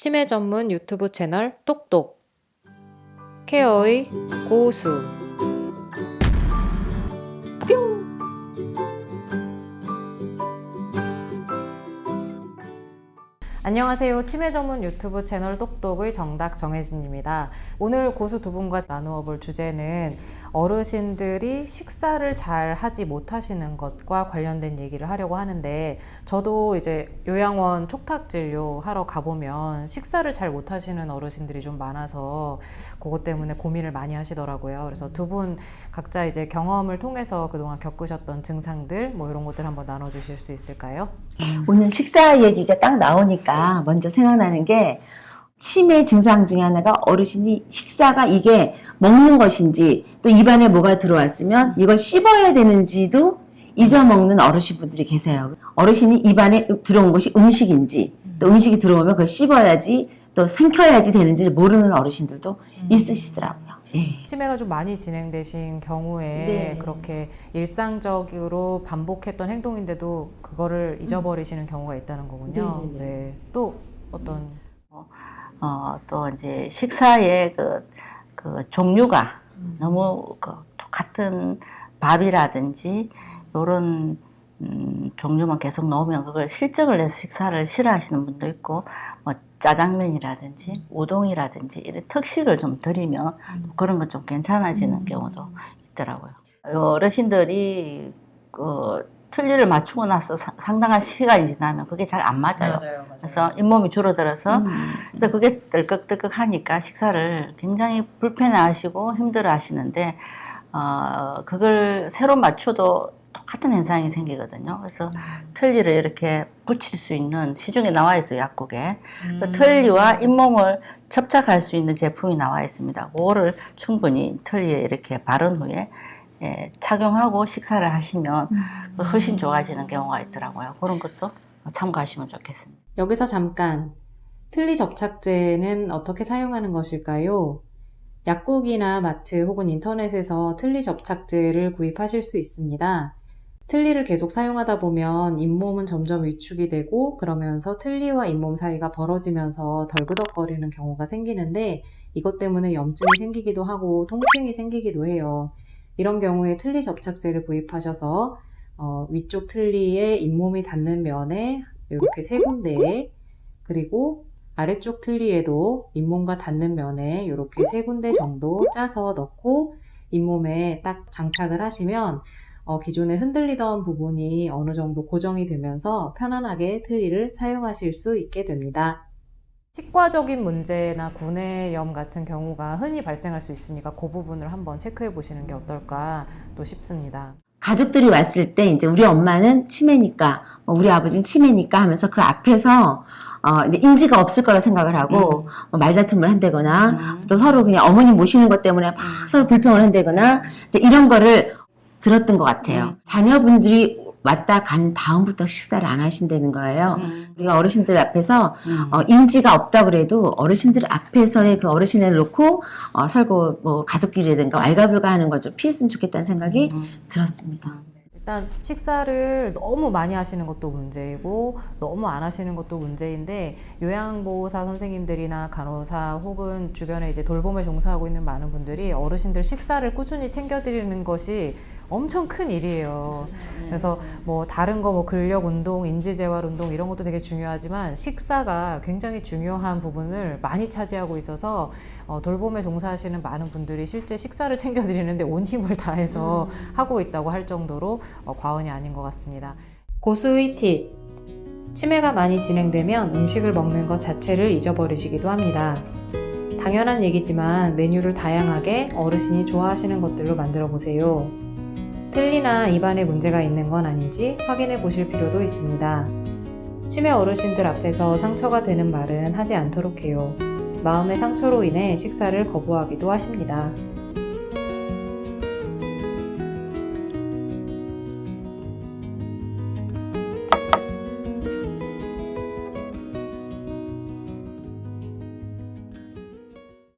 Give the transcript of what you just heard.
치매 전문 유튜브 채널 똑똑. 케어의 고수 안녕하세요. 치매 전문 유튜브 채널 똑똑의 정닥 정혜진입니다. 오늘 고수 두 분과 나누어 볼 주제는 어르신들이 식사를 잘 하지 못하시는 것과 관련된 얘기를 하려고 하는데 저도 이제 요양원 촉탁 진료 하러 가보면 식사를 잘 못하시는 어르신들이 좀 많아서 그것 때문에 고민을 많이 하시더라고요. 그래서 두 분 각자 이제 경험을 통해서 그동안 겪으셨던 증상들 뭐 이런 것들 한번 나눠주실 수 있을까요? 오늘 식사 얘기가 딱 나오니까 먼저 생각나는 게 치매 증상 중에 하나가 어르신이 식사가 이게 먹는 것인지 또 입안에 뭐가 들어왔으면 이걸 씹어야 되는지도 잊어먹는 어르신분들이 계세요. 어르신이 입안에 들어온 것이 음식인지 또 음식이 들어오면 그걸 씹어야지 또 삼켜야지 되는지를 모르는 어르신들도 있으시더라고요. 예. 치매가 좀 많이 진행되신 경우에 네. 그렇게 일상적으로 반복했던 행동인데도 그거를 잊어버리시는 경우가 있다는 거군요. 네, 네, 네. 네. 또 어떤 어, 또 이제 식사의 그, 그 종류가 너무 그 똑같은 밥이라든지 요런 음, 종류만 계속 넣으면 그걸 실적을 내서 식사를 싫어하시는 분도 있고 뭐 짜장면이라든지 우동이라든지 이런 특식을 좀 드리면 그런 건좀 괜찮아지는 경우도 있더라고요. 어르신들이 그 틀니를 맞추고 나서 사- 상당한 시간이 지나면 그게 잘 안 맞아요. 그래서 잇몸이 줄어들어서 음. 그래서 그게 떨컥떨컥 하니까 식사를 굉장히 불편해하시고 힘들어하시는데 어 그걸 새로 맞춰도 똑같은 현상이 생기거든요. 그래서 틀니를 이렇게 붙일 수 있는 시중에 나와 있어요 약국에 그 틀니와 잇몸을 접착할 수 있는 제품이 나와 있습니다. 그거를 충분히 틀니에 이렇게 바른 후에 예, 착용하고 식사를 하시면 훨씬 좋아지는 경우가 있더라고요. 그런 것도 참고하시면 좋겠습니다. 여기서 잠깐 틀니 접착제는 어떻게 사용하는 것일까요? 약국이나 마트 혹은 인터넷에서 틀니 접착제를 구입하실 수 있습니다. 틀니를 계속 사용하다 보면 잇몸은 점점 위축이 되고 그러면서 틀니와 잇몸 사이가 벌어지면서 덜그덕거리는 경우가 생기는데 이것 때문에 염증이 생기기도 하고 통증이 생기기도 해요. 이런 경우에 틀니 접착제를 구입하셔서 어, 위쪽 틀니에 잇몸이 닿는 면에 이렇게 세 군데에 그리고 아래쪽 틀니에도 잇몸과 닿는 면에 이렇게 세 군데 정도 짜서 넣고 잇몸에 딱 장착을 하시면 어, 기존에 흔들리던 부분이 어느 정도 고정이 되면서 편안하게 틀니를 사용하실 수 있게 됩니다. 치과적인 문제나 구내염 같은 경우가 흔히 발생할 수 있으니까 그 부분을 한번 체크해 보시는 게 어떨까 또 싶습니다. 가족들이 왔을 때 이제 우리 엄마는 치매니까 뭐 우리 아버지는 치매니까 하면서 그 앞에서 어 이제 인지가 없을 거라 생각을 하고 뭐 말다툼을 한다거나 음. 또 서로 그냥 어머니 모시는 것 때문에 막 서로 불평을 한다거나 이제 이런 거를 들었던 것 같아요. 음. 자녀분들이 왔다 간 다음부터 식사를 안 하신다는 거예요. 음. 우리가 어르신들 앞에서 음. 어, 인지가 없다 그래도 어르신들 앞에서의 그 어르신을 놓고 어, 설고 뭐 가족끼리라든가 왈가불가 하는 거좀 피했으면 좋겠다는 생각이 음. 들었습니다. 일단 식사를 너무 많이 하시는 것도 문제이고 너무 안 하시는 것도 문제인데 요양보호사 선생님들이나 간호사 혹은 주변에 이제 돌봄에 종사하고 있는 많은 분들이 어르신들 식사를 꾸준히 챙겨드리는 것이 엄청 큰 일이에요. 그래서 뭐 다른 거 뭐 근력 운동, 인지 재활 운동 이런 것도 되게 중요하지만 식사가 굉장히 중요한 부분을 많이 차지하고 있어서 어, 돌봄에 종사하시는 많은 분들이 실제 식사를 챙겨 드리는데 온 힘을 다해서 하고 있다고 할 정도로 어, 과언이 아닌 것 같습니다. 고수의 팁. 치매가 많이 진행되면 음식을 먹는 것 자체를 잊어버리시기도 합니다. 당연한 얘기지만 메뉴를 다양하게 어르신이 좋아하시는 것들로 만들어 보세요. 틀니나 입안에 문제가 있는 건 아닌지 확인해 보실 필요도 있습니다. 치매 어르신들 앞에서 상처가 되는 말은 하지 않도록 해요. 마음의 상처로 인해 식사를 거부하기도 하십니다.